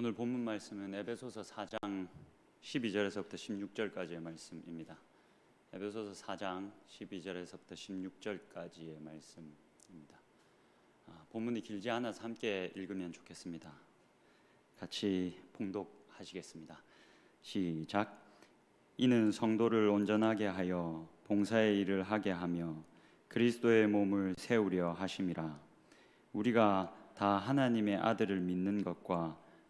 오늘 본문 말씀은 에베소서 4장 12절에서부터 16절까지의 말씀입니다. 에베소서 4장 12절에서부터 16절까지의 말씀입니다. 아, 본문이 길지 않아서 함께 읽으면 좋겠습니다. 같이 봉독하시겠습니다. 시작. 이는 성도를 온전하게 하여 봉사의 일을 하게 하며 그리스도의 몸을 세우려 하심이라. 우리가 다 하나님의 아들을 믿는 것과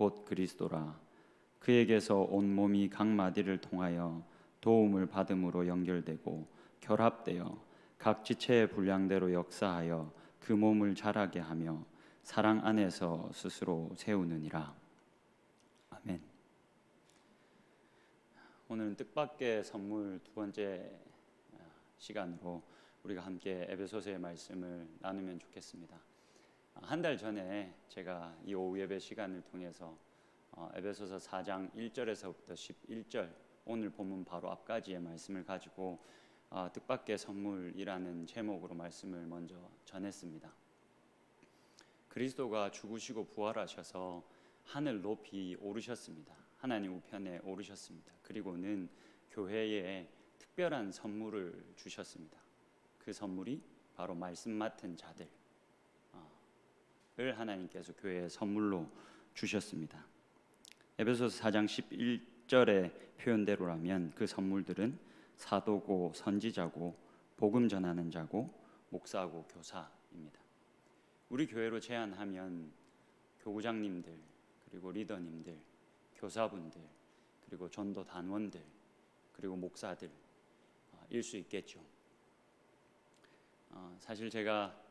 곧 그리스도라 그에게서 온 몸이 각 마디를 통하여 도움을 받음으로 연결되고 결합되어 각 지체의 분량대로 역사하여 그 몸을 자라게 하며 사랑 안에서 스스로 세우느니라 아멘. 오늘은 뜻밖의 선물 두 번째 아, 시간으로 우리가 함께 에베소서의 말씀을 나누면 좋겠습니다. 아, 한달 전에 제가 이 오후 예배 시간을 통해서 어, 에베소서 4장 1절에서부터 11절 오늘 본문 바로 앞까지의 말씀을 가지고 어, 뜻밖의 선물이라는 제목으로 말씀을 먼저 전했습니다. 그리스도가 죽으시고 부활하셔서 하늘 높이 오르셨습니다. 하나님 우편에 오르셨습니다. 그리고는 교회에 특별한 선물을 주셨습니다. 그 선물이 바로 말씀 맡은 자들 을 하나님께서 교회에 선물로 주셨습니다. 에베소서 4장 11절의 표현대로라면 그 선물들은 사도고 선지자고 복음 전하는 자고 목사고 교사입니다. 우리 교회로 제안하면 교구장님들 그리고 리더님들 교사분들 그리고 전도 단원들 그리고 목사들 어, 일수 있겠죠. 어, 사실 제가 어,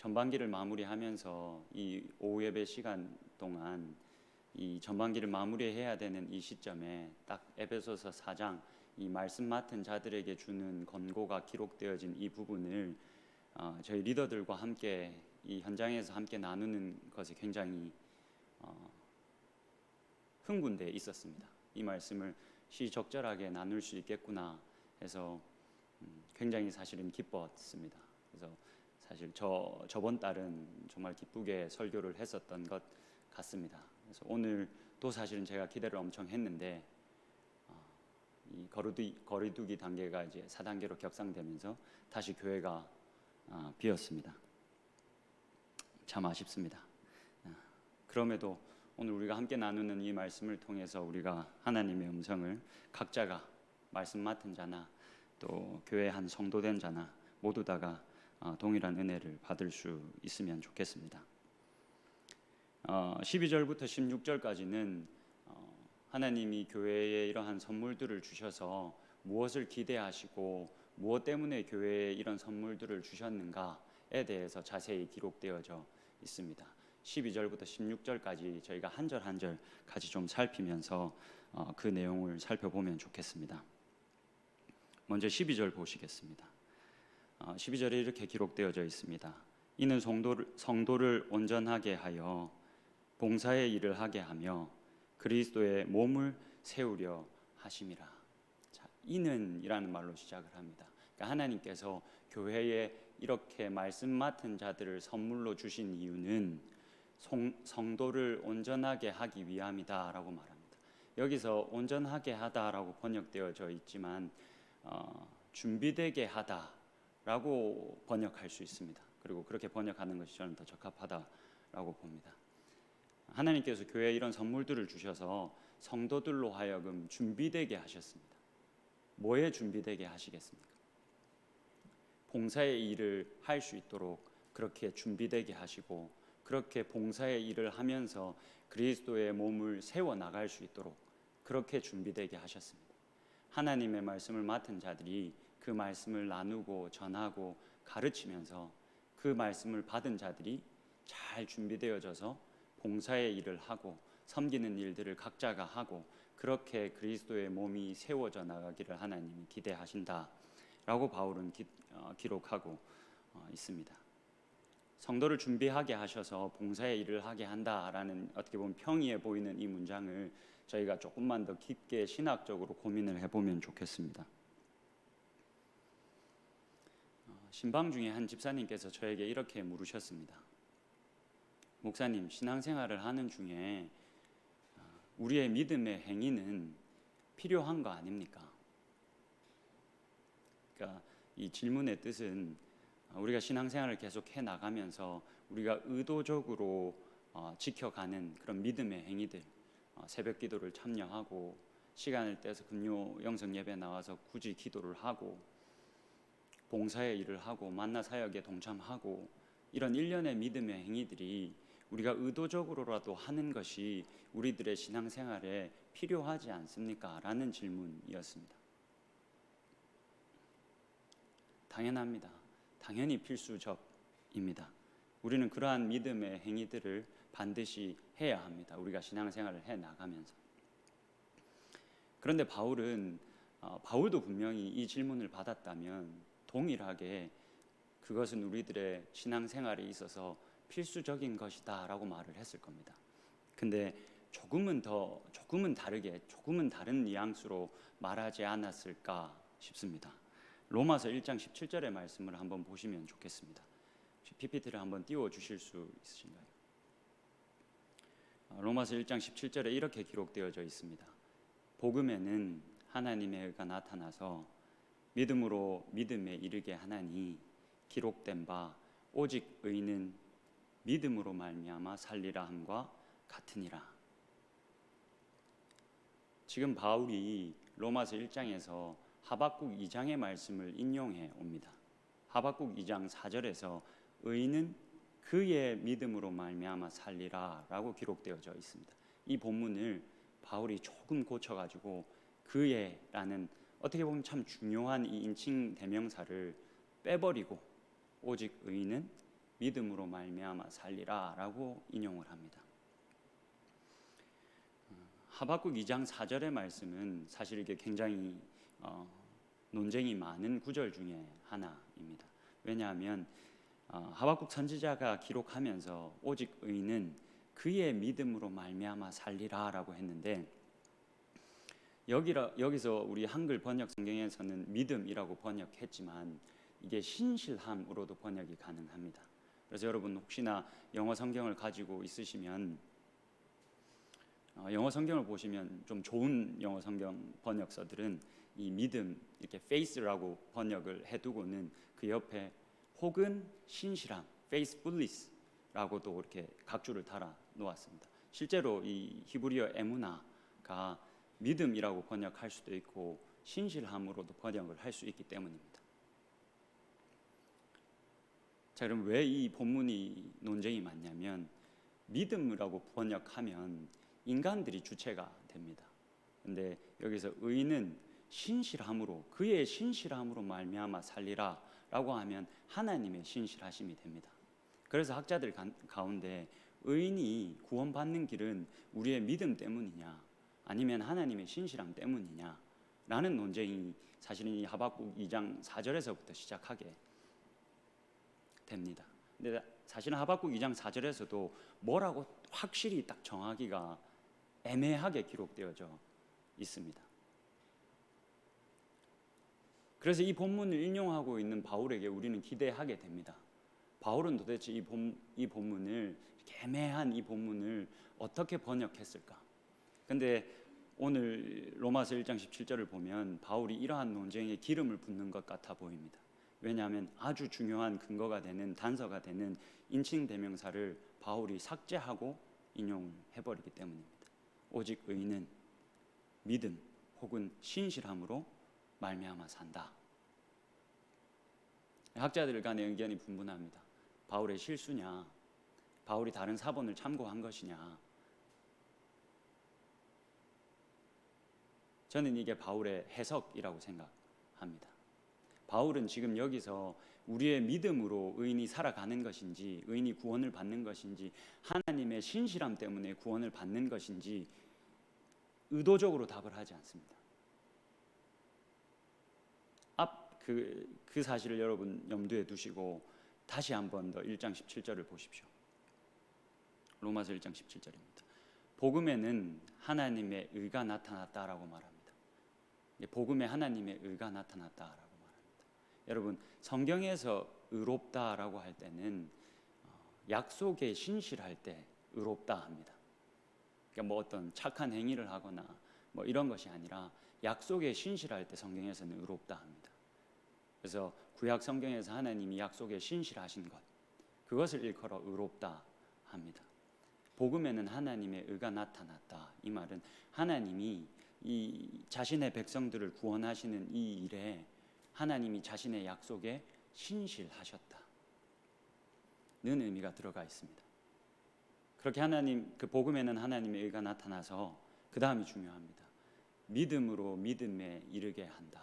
전반기를 마무리하면서 이 오후 예배 시간 동안 이 전반기를 마무리해야 되는 이 시점에 딱 에베소서 4장 이 말씀 맡은 자들에게 주는 권고가 기록되어진 이 부분을 어, 저희 리더들과 함께 이 현장에서 함께 나누는 것이 굉장히 어, 흥분돼 있었습니다. 이 말씀을 시적절하게 나눌 수 있겠구나 해서 음, 굉장히 사실은 기뻤습니다. 그래서 사실 저 저번 달은 정말 기쁘게 설교를 했었던 것 같습니다. 그래서 오늘 또 사실은 제가 기대를 엄청 했는데 어, 이 거리두기, 거리두기 단계가 이제 4단계로 격상되면서 다시 교회가 어, 비었습니다. 참 아쉽습니다. 어, 그럼에도 오늘 우리가 함께 나누는 이 말씀을 통해서 우리가 하나님의 음성을 각자가 말씀 맡은 자나 또 교회 한 성도된 자나 모두 다가 동일한 은혜를 받을 수 있으면 좋겠습니다. 12절부터 어, 16절까지는 어, 하나님이 교회에 이러한 선물들을 주셔서 무엇을 기대하시고 무엇 때문에 교회에 이런 선물들을 주셨는가에 대해서 자세히 기록되어져 있습니다. 12절부터 16절까지 저희가 한 절 한절 같이 좀 살피면서 어, 그 내용을 살펴보면 좋겠습니다. 먼저 12절 보시겠습니다. 12절에 이렇게 기록되어져 있습니다. 이는 성도를, 성도를 온전하게 하여 봉사의 일을 하게 하며 그리스도의 몸을 세우려 하심이라. 자, 이는이라는 말로 시작을 합니다. 그러니까 하나님께서 교회에 이렇게 말씀 맡은 자들을 선물로 주신 이유는 성, 성도를 온전하게 하기 위함이다라고 말합니다. 여기서 온전하게 하다라고 번역되어져 있지만 어, 준비되게 하다 라고 번역할 수 있습니다. 그리고 그렇게 번역하는 것이 저는 더 적합하다라고 봅니다. 하나님께서 교회에 이런 선물들을 주셔서 성도들로 하여금 준비되게 하셨습니다. 뭐에 준비되게 하시겠습니까? 봉사의 일을 할 수 있도록 그렇게 준비되게 하시고 그렇게 봉사의 일을 하면서 그리스도의 몸을 세워 나갈 수 있도록 그렇게 준비되게 하셨습니다. 하나님의 말씀을 맡은 자들이 그 말씀을 나누고 전하고 가르치면서 그 말씀을 받은 자들이 잘 준비되어져서 봉사의 일을 하고 섬기는 일들을 각자가 하고 그렇게 그리스도의 몸이 세워져 나가기를 하나님이 기대하신다라고 바울은 기, 어, 기록하고 어, 있습니다. 성도를 준비하게 하셔서 봉사의 일을 하게 한다라는 어떻게 보면 평이해 보이는 이 문장을 저희가 조금만 더 깊게 신학적으로 고민을 해보면 좋겠습니다. 어, 신방 중에 한 집사님께서 저에게 이렇게 물으셨습니다. 목사님, 신앙생활을 하는 중에 어, 우리의 믿음의 행위는 필요한 거 아닙니까? 그러니까 이 질문의 뜻은 어, 우리가 신앙생활을 계속 해 나가면서 우리가 의도적으로 어, 지켜가는 그런 믿음의 행위들, 어, 새벽 기도를 참여하고 시간을 떼서 금요 영성 예배 나와서 굳이 기도를 하고 봉사의 일을 하고 만나 사역에 동참하고 이런 일련의 믿음의 행위들이 우리가 의도적으로라도 하는 것이 우리들의 신앙생활에 필요하지 않습니까? 라는 질문이었습니다. 당연합니다. 당연히 필수적입니다. 우리는 그러한 믿음의 행위들을 반드시 해야 합니다. 우리가 신앙생활을 해 나가면서. 그런데 바울은 어, 바울도 분명히 이 질문을 받았다면 동일하게 그것은 우리들의 신앙생활에 있어서 필수적인 것이다라고 말을 했을 겁니다. 근데 조금은 더 조금은 다르게 조금은 다른 뉘앙스로 말하지 않았을까 싶습니다. 로마서 1장 17절의 말씀을 한번 보시면 좋겠습니다. PPT를 한번 띄워 주실 수 있으신가요? 어, 로마서 1장 17절에 이렇게 기록되어져 있습니다. 복음에는 하나님의 의가 나타나서 믿음으로 믿음에 이르게 하나니 기록된 바 오직 의는 믿음으로 말미암아 살리라 함과 같으니라. 지금 바울이 로마서 1장에서 하박국 2장의 말씀을 인용해 옵니다. 하박국 2장 4절에서 의인은 그의 믿음으로 말미암아 살리라라고 기록되어져 있습니다. 이 본문을 바울이 조금 고쳐 가지고 그의라는 어떻게 보면 참 중요한 이 인칭 대명사를 빼버리고 오직 의인은 믿음으로 말미암아 살리라라고 인용을 합니다. 하박국 2장 4절의 말씀은 사실 이게 굉장히 어, 논쟁이 많은 구절 중에 하나입니다. 왜냐하면 어, 하박국 선지자가 기록하면서 오직 의인은 그의 믿음으로 말미암아 살리라라고 했는데 여기라, 여기서 우리 한글 번역 성경에서는 믿음이라고 번역했지만 이게 신실함으로도 번역이 가능합니다. 그래서 여러분 혹시나 영어 성경을 가지고 있으시면 어, 영어 성경을 보시면 좀 좋은 영어 성경 번역서들은 이 믿음 이렇게 faith라고 번역을 해두고는 그 옆에 혹은 신실함 faithfulness라고도 이렇게 각주를 달아 놓았습니다. 실제로 이 히브리어 에무나가 믿음이라고 번역할 수도 있고 신실함으로도 번역을 할 수 있기 때문입니다. 자, 그럼 왜 이 본문이 논쟁이 많냐면 믿음이라고 번역하면 인간들이 주체가 됩니다. 근데 여기서 의는 신실함으로 그의 신실함으로 말미암아 살리라라고 하면 하나님의 신실하심이 됩니다. 그래서 학자들 가운데 의인이 구원받는 길은 우리의 믿음 때문이냐 아니면 하나님의 신실함 때문이냐 라는 논쟁이 사실은 이 하박국 2장 4절에서부터 시작하게 됩니다. 근데 사실은 하박국 2장 4절에서도 뭐라고 확실히 딱 정하기가 애매하게 기록되어져 있습니다. 그래서 이 본문을 인용하고 있는 바울에게 우리는 기대하게 됩니다. 바울은 도대체 이, 본, 이 본문을 애매한 이 본문을 어떻게 번역했을까? 근데 오늘 로마서 1장 17절을 보면 바울이 이러한 논쟁에 기름을 붓는 것 같아 보입니다. 왜냐하면 아주 중요한 근거가 되는 단서가 되는 인칭 대명사를 바울이 삭제하고 인용해 버리기 때문입니다. 오직 의인은 믿음 혹은 신실함으로 말미암아 산다. 학자들 간의 의견이 분분합니다. 바울의 실수냐, 바울이 다른 사본을 참고한 것이냐. 저는 이게 바울의 해석이라고 생각합니다. 바울은 지금 여기서 우리의 믿음으로 의인이 살아가는 것인지 의인이 구원을 받는 것인지 하나님의 신실함 때문에 구원을 받는 것인지 의도적으로 답을 하지 않습니다. 앞그그 사실을 여러분 염두에 두시고 다시 한 번 더 1장 17절을 보십시오. 로마서 1장 17절입니다. 복음에는 하나님의 의가 나타났다라고 말합니다. 복음에 하나님의 의가 나타났다라고 말합니다. 여러분 성경에서 의롭다라고 할 때는 어, 약속에 신실할 때 의롭다 합니다. 그러니까 뭐 어떤 착한 행위를 하거나 뭐 이런 것이 아니라 약속에 신실할 때 성경에서는 의롭다 합니다. 그래서 구약 성경에서 하나님이 약속에 신실하신 것 그것을 일컬어 의롭다 합니다. 복음에는 하나님의 의가 나타났다. 이 말은 하나님이 이 자신의 백성들을 구원하시는 이 일에 하나님이 자신의 약속에 신실하셨다. 는 의미가 들어가 있습니다. 그렇게 하나님 그 복음에는 하나님의 의가 나타나서 그 다음이 중요합니다. 믿음으로 믿음에 이르게 한다.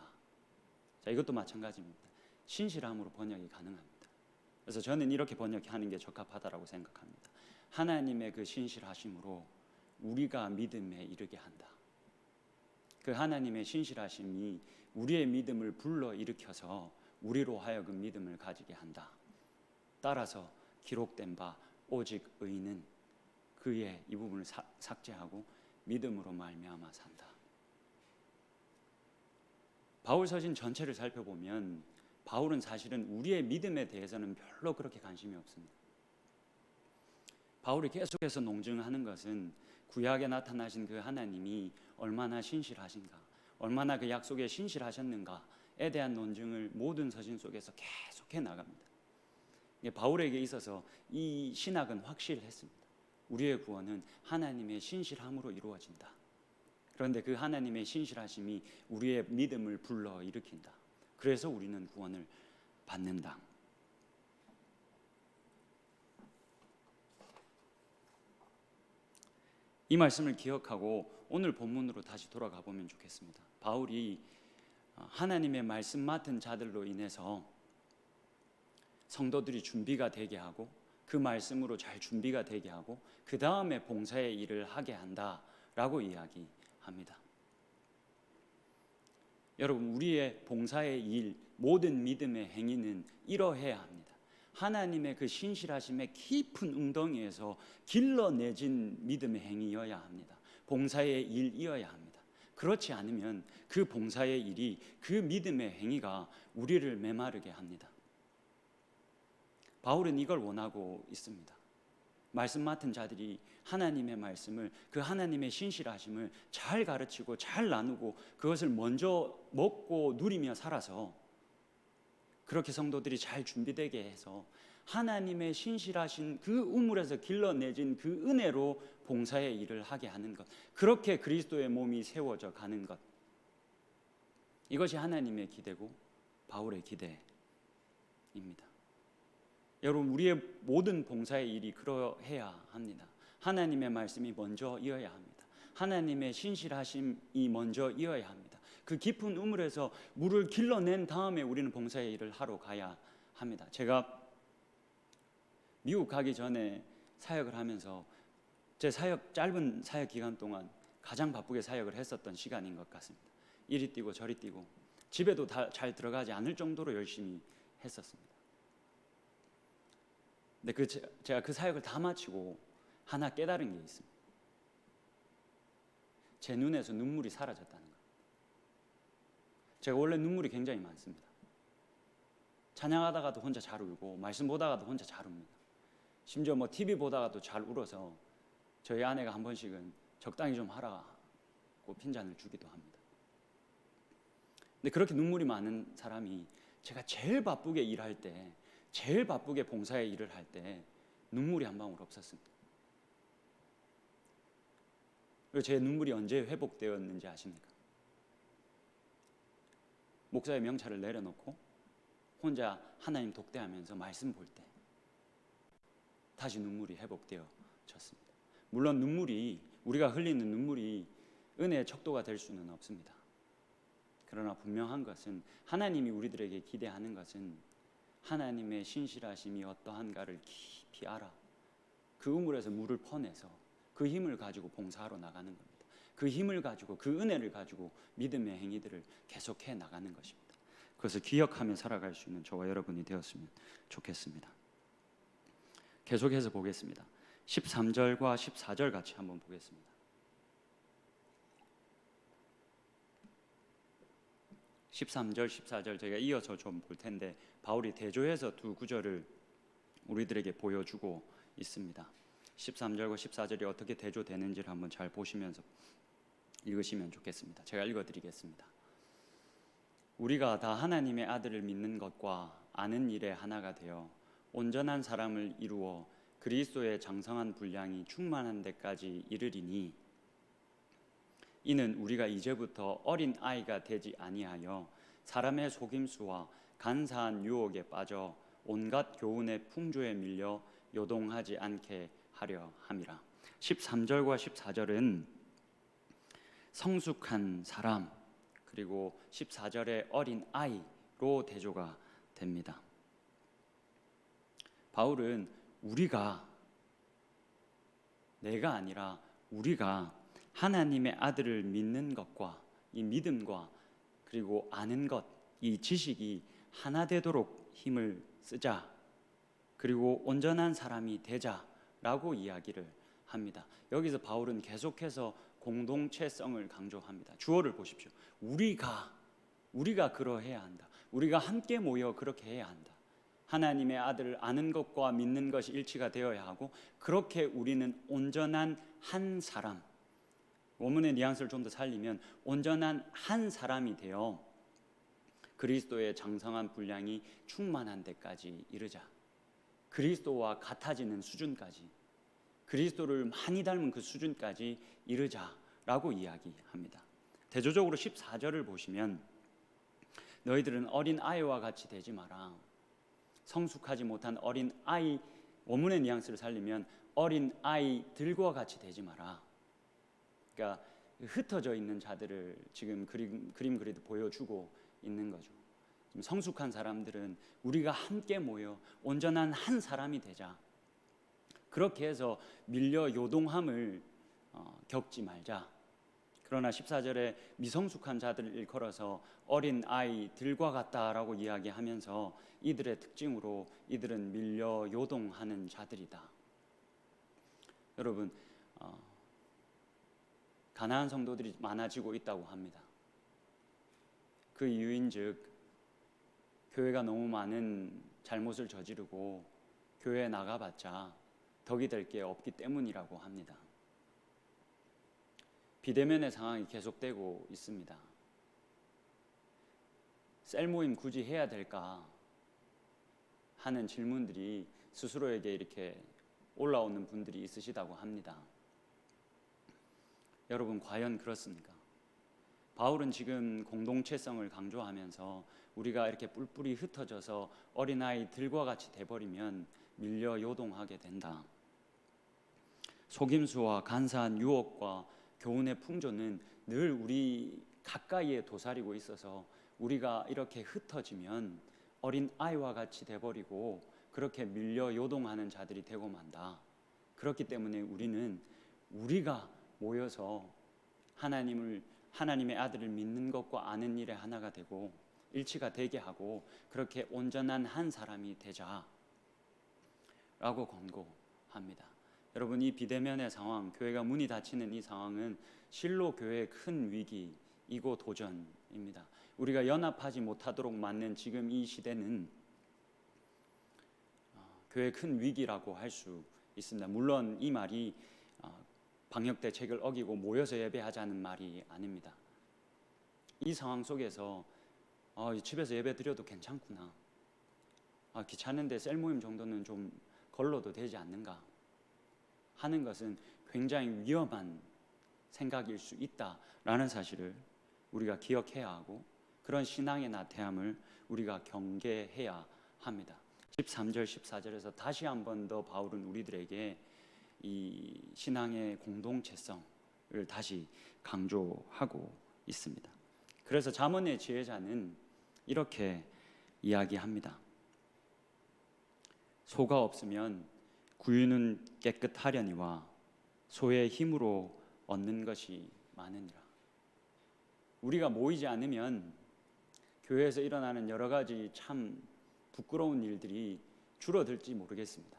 자 이것도 마찬가지입니다. 신실함으로 번역이 가능합니다. 그래서 저는 이렇게 번역하는 게 적합하다라고 생각합니다. 하나님의 그 신실하심으로 우리가 믿음에 이르게 한다. 그 하나님의 신실하심이 우리의 믿음을 불러 일으켜서 우리로 하여금 믿음을 가지게 한다. 따라서 기록된 바 오직 의인은 그의 이 부분을 사, 삭제하고 믿음으로 말미암아 산다. 바울 서신 전체를 살펴보면 바울은 사실은 우리의 믿음에 대해서는 별로 그렇게 관심이 없습니다. 바울이 계속해서 농증하는 것은 구약에 나타나신 그 하나님이 얼마나 신실하신가, 얼마나 그 약속에 신실하셨는가에 대한 논증을 모든 서신 속에서 계속해 나갑니다. 바울에게 있어서 이 신학은 확실했습니다. 우리의 구원은 하나님의 신실함으로 이루어진다. 그런데 그 하나님의 신실하심이 우리의 믿음을 불러 일으킨다. 그래서 우리는 구원을 받는다. 이 말씀을 기억하고 오늘 본문으로 다시 돌아가 보면 좋겠습니다. 바울이 하나님의 말씀 맡은 자들로 인해서 성도들이 준비가 되게 하고 그 말씀으로 잘 준비가 되게 하고 그 다음에 봉사의 일을 하게 한다라고 이야기합니다. 여러분 우리의 봉사의 일 모든 믿음의 행위는 이러해야 합니다. 하나님의 그 신실하심의 깊은 웅덩이에서 길러내진 믿음의 행위여야 합니다. 봉사의 일이어야 합니다. 그렇지 않으면 그 봉사의 일이 그 믿음의 행위가 우리를 메마르게 합니다. 바울은 이걸 원하고 있습니다. 말씀 맡은 자들이 하나님의 말씀을 그 하나님의 신실하심을 잘 가르치고 잘 나누고 그것을 먼저 먹고 누리며 살아서 그렇게 성도들이 잘 준비되게 해서 하나님의 신실하신 그 우물에서 길러내진 그 은혜로 봉사의 일을 하게 하는 것. 그렇게 그리스도의 몸이 세워져 가는 것. 이것이 하나님의 기대고 바울의 기대입니다. 여러분 우리의 모든 봉사의 일이 그러해야 합니다. 하나님의 말씀이 먼저 이어야 합니다. 하나님의 신실하심이 먼저 이어야 합니다. 그 깊은 우물에서 물을 길러낸 다음에 우리는 봉사의 일을 하러 가야 합니다. 제가 미국 가기 전에 사역을 하면서 제 사역 짧은 사역 기간 동안 가장 바쁘게 사역을 했었던 시간인 것 같습니다. 이리 뛰고 저리 뛰고 집에도 잘 들어가지 않을 정도로 열심히 했었습니다. 근데 그 제가 그 사역을 다 마치고 하나 깨달은 게 있습니다. 제 눈에서 눈물이 사라졌다는 것. 제가 원래 눈물이 굉장히 많습니다. 찬양하다가도 혼자 잘 울고 말씀 보다가도 혼자 잘 웁니다. 심지어 뭐 TV 보다가도 잘 울어서 저희 아내가 한 번씩은 적당히 좀 하라고 핀잔을 주기도 합니다. 근데 그렇게 눈물이 많은 사람이 제가 제일 바쁘게 일할 때, 제일 바쁘게 봉사의 일을 할 때 눈물이 한 방울 없었습니다. 그리고 제 눈물이 언제 회복되었는지 아십니까? 목사의 명찰을 내려놓고 혼자 하나님 독대하면서 말씀 볼 때 다시 눈물이 회복되어졌습니다. 물론 눈물이 우리가 흘리는 눈물이 은혜의 척도가 될 수는 없습니다. 그러나 분명한 것은 하나님이 우리들에게 기대하는 것은 하나님의 신실하심이 어떠한가를 깊이 알아 그 우물에서 물을 퍼내서 그 힘을 가지고 봉사하러 나가는 겁니다. 그 힘을 가지고 그 은혜를 가지고 믿음의 행위들을 계속해 나가는 것입니다. 그것을 기억하며 살아갈 수 있는 저와 여러분이 되었으면 좋겠습니다. 계속해서 보겠습니다. 13절과 14절 같이 한번 보겠습니다. 13절, 14절 제가 이어서 좀 볼 텐데 바울이 대조해서 두 구절을 우리들에게 보여주고 있습니다. 13절과 14절이 어떻게 대조되는지를 한번 잘 보시면서 읽으시면 좋겠습니다. 제가 읽어드리겠습니다. 우리가 다 하나님의 아들을 믿는 것과 아는 일에 하나가 되어 온전한 사람을 이루어 그리스도의 장성한 분량이 충만한 데까지 이르리니 이는 우리가 이제부터 어린 아이가 되지 아니하여 사람의 속임수와 간사한 유혹에 빠져 온갖 교훈의 풍조에 밀려 요동하지 않게 하려 함이라. 13절과 14절은 성숙한 사람 그리고 14절의 어린 아이로 대조가 됩니다. 바울은 우리가 내가 아니라 우리가 하나님의 아들을 믿는 것과 이 믿음과 그리고 아는 것, 이 지식이 하나 되도록 힘을 쓰자. 그리고 온전한 사람이 되자라고 이야기를 합니다. 여기서 바울은 계속해서 공동체성을 강조합니다. 주어를 보십시오. 우리가 우리가 그러해야 한다. 우리가 함께 모여 그렇게 해야 한다. 하나님의 아들을 아는 것과 믿는 것이 일치가 되어야 하고 그렇게 우리는 온전한 한 사람 원문의 뉘앙스를 좀 더 살리면 온전한 한 사람이 되어 그리스도의 장성한 분량이 충만한 데까지 이르자. 그리스도와 같아지는 수준까지 그리스도를 많이 닮은 그 수준까지 이르자라고 이야기합니다. 대조적으로 14절을 보시면 너희들은 어린 아이와 같이 되지 마라. 성숙하지 못한 어린 아이 원문의 뉘앙스를 살리면 어린 아이들과 같이 되지 마라. 그러니까 흩어져 있는 자들을 지금 그림 그림 그리듯 보여주고 있는 거죠. 성숙한 사람들은 우리가 함께 모여 온전한 한 사람이 되자. 그렇게 해서 밀려 요동함을 어, 겪지 말자. 그러나 14절에 미성숙한 자들을 일컬어서 어린 아이들과 같다라고 이야기하면서 이들의 특징으로 이들은 밀려 요동하는 자들이다. 여러분 어, 가난한 성도들이 많아지고 있다고 합니다. 그 이유인즉 교회가 너무 많은 잘못을 저지르고 교회에 나가봤자 덕이 될 게 없기 때문이라고 합니다. 비대면의 상황이 계속되고 있습니다. 셀 모임 굳이 해야 될까 하는 질문들이 스스로에게 이렇게 올라오는 분들이 있으시다고 합니다. 여러분 과연 그렇습니까? 바울은 지금 공동체성을 강조하면서 우리가 이렇게 뿔뿔이 흩어져서 어린아이들과 같이 돼버리면 밀려 요동하게 된다. 속임수와 간사한 유혹과 교훈의 풍조는 늘 우리 가까이에 도사리고 있어서 우리가 이렇게 흩어지면 어린 아이와 같이 돼버리고 그렇게 밀려 요동하는 자들이 되고 만다. 그렇기 때문에 우리는 우리가 모여서 하나님을 하나님의 아들을 믿는 것과 아는 일에 하나가 되고 일치가 되게 하고 그렇게 온전한 한 사람이 되자라고 권고합니다. 여러분 이 비대면의 상황, 교회가 문이 닫히는 이 상황은 실로 교회의 큰 위기이고 도전입니다. 우리가 연합하지 못하도록 맞는 지금 이 시대는 어, 교회의 큰 위기라고 할 수 있습니다. 물론 이 말이 방역 대책을 어기고 모여서 예배하자는 말이 아닙니다. 이 상황 속에서 어, 집에서 예배 드려도 괜찮구나. 아, 귀찮은데 셀 모임 정도는 좀 걸러도 되지 않는가 하는 것은 굉장히 위험한 생각일 수 있다라는 사실을 우리가 기억해야 하고 그런 신앙의 나태함을 우리가 경계해야 합니다. 13절 14절에서 다시 한 번 더 바울은 우리들에게 이 신앙의 공동체성을 다시 강조하고 있습니다. 그래서 잠언의 지혜자는 이렇게 이야기합니다. 소가 없으면 구유는 깨끗하려니와 소의 힘으로 얻는 것이 많으니라. 우리가 모이지 않으면 교회에서 일어나는 여러 가지 참 부끄러운 일들이 줄어들지 모르겠습니다.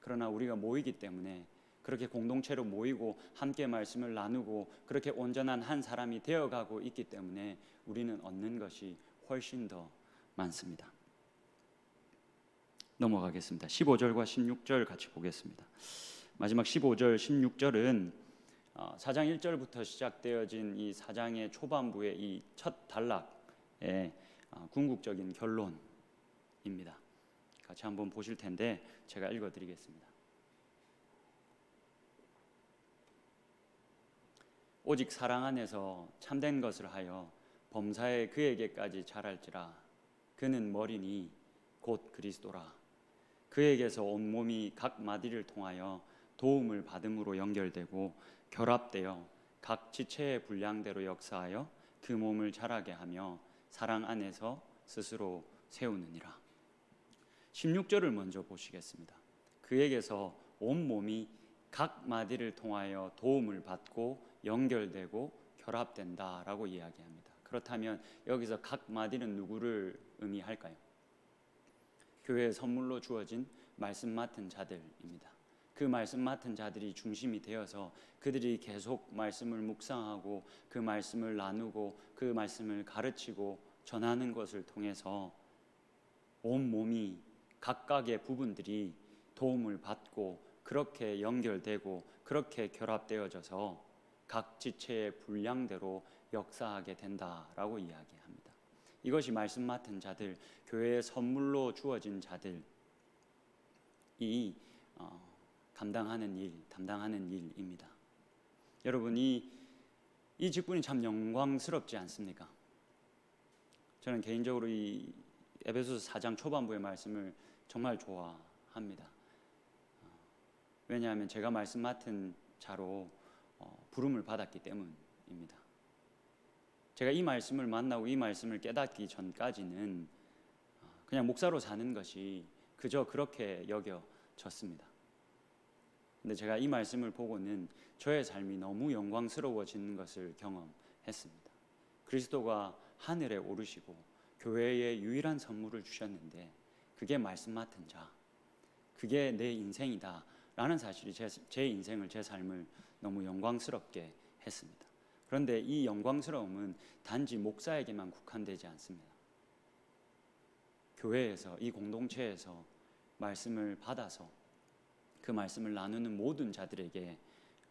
그러나 우리가 모이기 때문에 그렇게 공동체로 모이고 함께 말씀을 나누고 그렇게 온전한 한 사람이 되어가고 있기 때문에 우리는 얻는 것이 훨씬 더 많습니다. 넘어가겠습니다. 15절과 16절 같이 보겠습니다. 마지막 15절, 16절은 어, 사장 1절부터 시작되어진 이 사장의 초반부의 이 첫 단락의 어, 궁극적인 결론입니다. 같이 한번 보실 텐데 제가 읽어드리겠습니다. 오직 사랑 안에서 참된 것을 하여 범사에 그에게까지 자랄지라 그는 머리니 곧 그리스도라 그에게서 온 몸이 각 마디를 통하여 도움을 받음으로 연결되고 결합되어 각 지체의 분량대로 역사하여 그 몸을 자라게 하며 사랑 안에서 스스로 세우느니라. 16절을 먼저 보시겠습니다. 그에게서 온 몸이 각 마디를 통하여 도움을 받고 연결되고 결합된다라고 이야기합니다. 그렇다면 여기서 각 마디는 누구를 의미할까요? 교회의 선물로 주어진 말씀 맡은 자들입니다. 그 말씀 맡은 자들이 중심이 되어서 그들이 계속 말씀을 묵상하고 그 말씀을 나누고 그 말씀을 가르치고 전하는 것을 통해서 온 몸이 각각의 부분들이 도움을 받고 그렇게 연결되고 그렇게 결합되어져서 각 지체의 분량대로 역사하게 된다라고 이야기합니다. 이것이 말씀 맡은 자들, 교회의 선물로 주어진 자들이 어, 감당하는 일, 담당하는 일입니다. 여러분 이, 이 직분이 참 영광스럽지 않습니까? 저는 개인적으로 이 에베소서 4장 초반부의 말씀을 정말 좋아합니다. 어, 왜냐하면 제가 말씀 맡은 자로 어, 부름을 받았기 때문입니다. 제가 이 말씀을 만나고 이 말씀을 깨닫기 전까지는 어, 그냥 목사로 사는 것이 그저 그렇게 여겨졌습니다. 근데 제가 이 말씀을 보고는 저의 삶이 너무 영광스러워지는 것을 경험했습니다. 그리스도가 하늘에 오르시고 교회에 유일한 선물을 주셨는데 그게 말씀 맡은 자, 그게 내 인생이다 라는 사실이 제, 제 인생을 제 삶을 너무 영광스럽게 했습니다. 그런데 이 영광스러움은 단지 목사에게만 국한되지 않습니다. 교회에서 이 공동체에서 말씀을 받아서 그 말씀을 나누는 모든 자들에게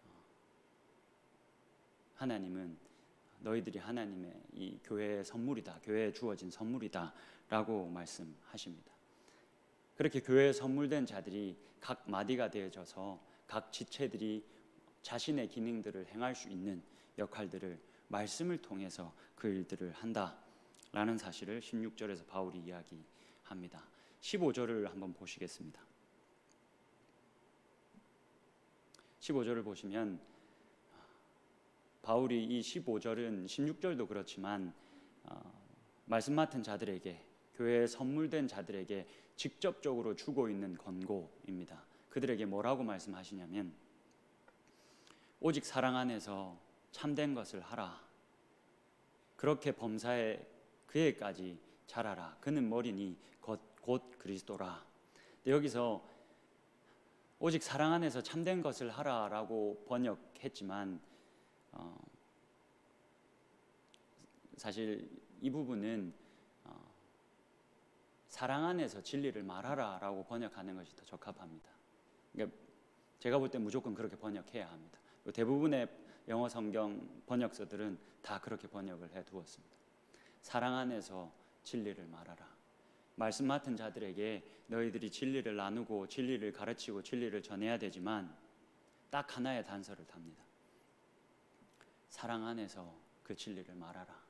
어, 하나님은 너희들이 하나님의 이 교회의 선물이다. 교회에 주어진 선물이다라고 말씀하십니다. 그렇게 교회에 선물된 자들이 각 마디가 되어져서 각 지체들이 자신의 기능들을 행할 수 있는 역할들을 말씀을 통해서 그 일들을 한다라는 사실을 16절에서 바울이 이야기합니다. 15절을 한번 보시겠습니다. 15절을 보시면 바울이 이 15절은 16절도 그렇지만 어, 말씀 맡은 자들에게 교회에 선물된 자들에게 직접적으로 주고 있는 권고입니다. 그들에게 뭐라고 말씀하시냐면 오직 사랑 안에서 참된 것을 하라. 그렇게 범사에 그에까지 자라라. 그는 머리니 곧, 곧 그리스도라. 여기서 오직 사랑 안에서 참된 것을 하라라고 번역했지만 어, 사실 이 부분은 어, 사랑 안에서 진리를 말하라라고 번역하는 것이 더 적합합니다. 그러니까 제가 볼 때 무조건 그렇게 번역해야 합니다. 대부분의 영어 성경 번역서들은 다 그렇게 번역을 해 두었습니다. 사랑 안에서 진리를 말하라. 말씀 맡은 자들에게 너희들이 진리를 나누고 진리를 가르치고 진리를 전해야 되지만 딱 하나의 단서를 답니다. 사랑 안에서 그 진리를 말하라.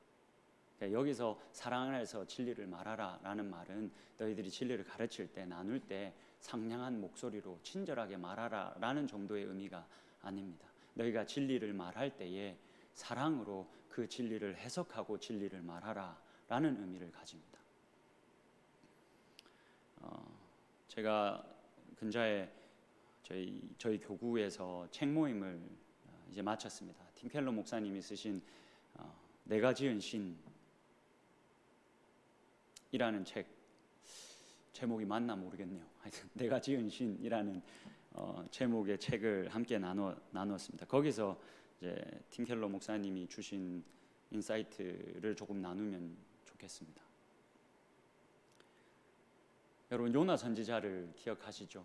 그러니까 여기서 사랑 안에서 진리를 말하라라는 말은 너희들이 진리를 가르칠 때 나눌 때 상냥한 목소리로 친절하게 말하라라는 정도의 의미가 아닙니다. 너희가 진리를 말할 때에 사랑으로 그 진리를 해석하고 진리를 말하라 라는 의미를 가집니다. 어, 제가 근자에 저희 저희 교구에서 책 모임을 어, 이제 마쳤습니다. 팀 켈러 목사님이 쓰신 어, 내가 지은 신이라는 책 제목이 맞나 모르겠네요. 하여튼 내가 지은 신이라는 어, 제목의 책을 함께 나눠 나눴습니다. 거기서 이제 팀 켈러 목사님이 주신 인사이트를 조금 나누면 좋겠습니다. 여러분 요나 선지자를 기억하시죠?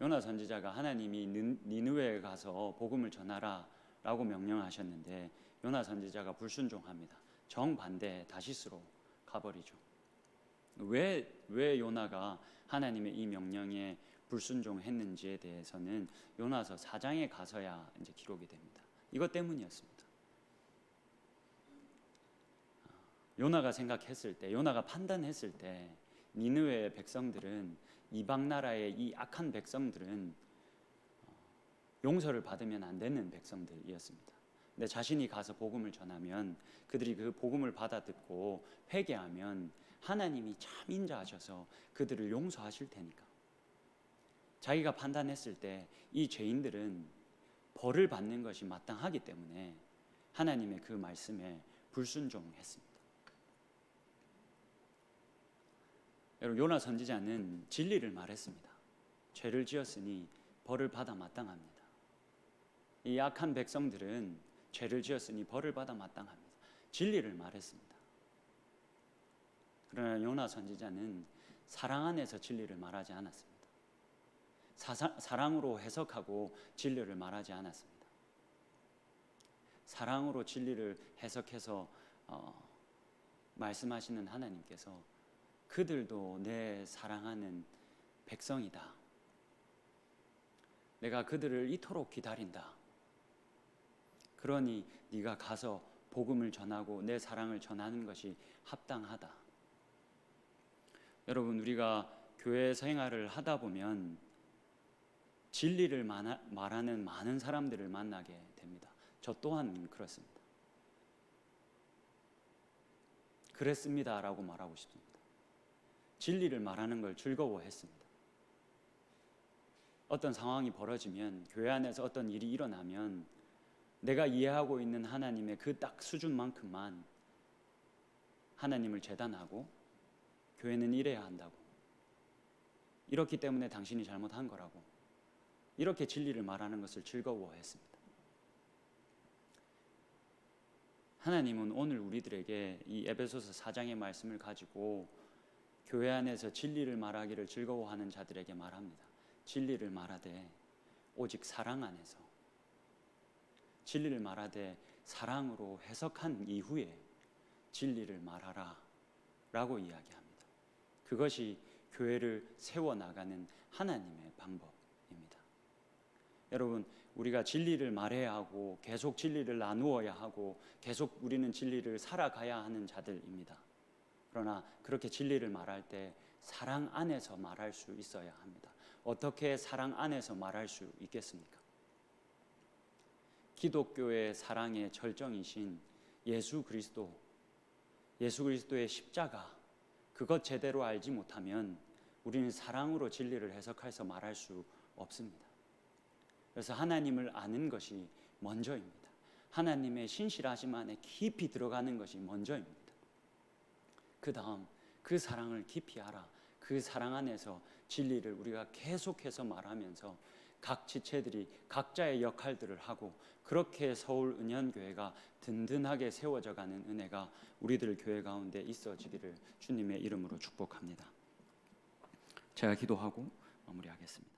요나 선지자가 하나님이 닌- 니느웨에 가서 복음을 전하라라고 명령하셨는데 요나 선지자가 불순종합니다. 정반대 다시스로 가버리죠. 왜 왜 요나가 하나님의 이 명령에 불순종했는지에 대해서는 요나서 4장에 가서야 이제 기록이 됩니다. 이것 때문이었습니다. 요나가 생각했을 때, 요나가 판단했을 때 니느웨의 백성들은 이방 나라의 이 악한 백성들은 어, 용서를 받으면 안 되는 백성들이었습니다. 내 자신이 가서 복음을 전하면 그들이 그 복음을 받아 듣고 회개하면 하나님이 참 인자하셔서 그들을 용서하실 테니까. 자기가 판단했을 때 이 죄인들은 벌을 받는 것이 마땅하기 때문에 하나님의 그 말씀에 불순종했습니다. 여러분 요나 선지자는 진리를 말했습니다. 죄를 지었으니 벌을 받아 마땅합니다. 이 악한 백성들은 죄를 지었으니 벌을 받아 마땅합니다. 진리를 말했습니다. 그러나 요나 선지자는 사랑 안에서 진리를 말하지 않았습니다. 사랑으로 해석하고 진리를 말하지 않았습니다. 사랑으로 진리를 해석해서 어, 말씀하시는 하나님께서 그들도 내 사랑하는 백성이다. 내가 그들을 이토록 기다린다. 그러니 네가 가서 복음을 전하고 내 사랑을 전하는 것이 합당하다. 여러분 우리가 교회 생활을 하다 보면 진리를 말하는 많은 사람들을 만나게 됩니다. 저 또한 그렇습니다. 그랬습니다라고 말하고 싶습니다. 진리를 말하는 걸 즐거워했습니다. 어떤 상황이 벌어지면 교회 안에서 어떤 일이 일어나면 내가 이해하고 있는 하나님의 그 딱 수준만큼만 하나님을 재단하고 교회는 이래야 한다고. 이렇기 때문에 당신이 잘못한 거라고. 이렇게 진리를 말하는 것을 즐거워했습니다. 하나님은 오늘 우리들에게 이 에베소서 4장의 말씀을 가지고 교회 안에서 진리를 말하기를 즐거워하는 자들에게 말합니다. 진리를 말하되 오직 사랑 안에서 진리를 말하되 사랑으로 해석한 이후에 진리를 말하라 라고 이야기합니다. 그것이 교회를 세워 나가는 하나님의 방법. 여러분 우리가 진리를 말해야 하고 계속 진리를 나누어야 하고 계속 우리는 진리를 살아가야 하는 자들입니다. 그러나 그렇게 진리를 말할 때 사랑 안에서 말할 수 있어야 합니다. 어떻게 사랑 안에서 말할 수 있겠습니까? 기독교의 사랑의 절정이신 예수 그리스도, 예수 그리스도의 십자가, 그것 제대로 알지 못하면 우리는 사랑으로 진리를 해석해서 말할 수 없습니다. 그래서 하나님을 아는 것이 먼저입니다. 하나님의 신실하심 안에 깊이 들어가는 것이 먼저입니다. 그 다음 그 사랑을 깊이 알아. 그 사랑 안에서 진리를 우리가 계속해서 말하면서 각 지체들이 각자의 역할들을 하고 그렇게 서울 은현교회가 든든하게 세워져 가는 은혜가 우리들 교회 가운데 있어지기를 주님의 이름으로 축복합니다. 제가 기도하고 마무리하겠습니다.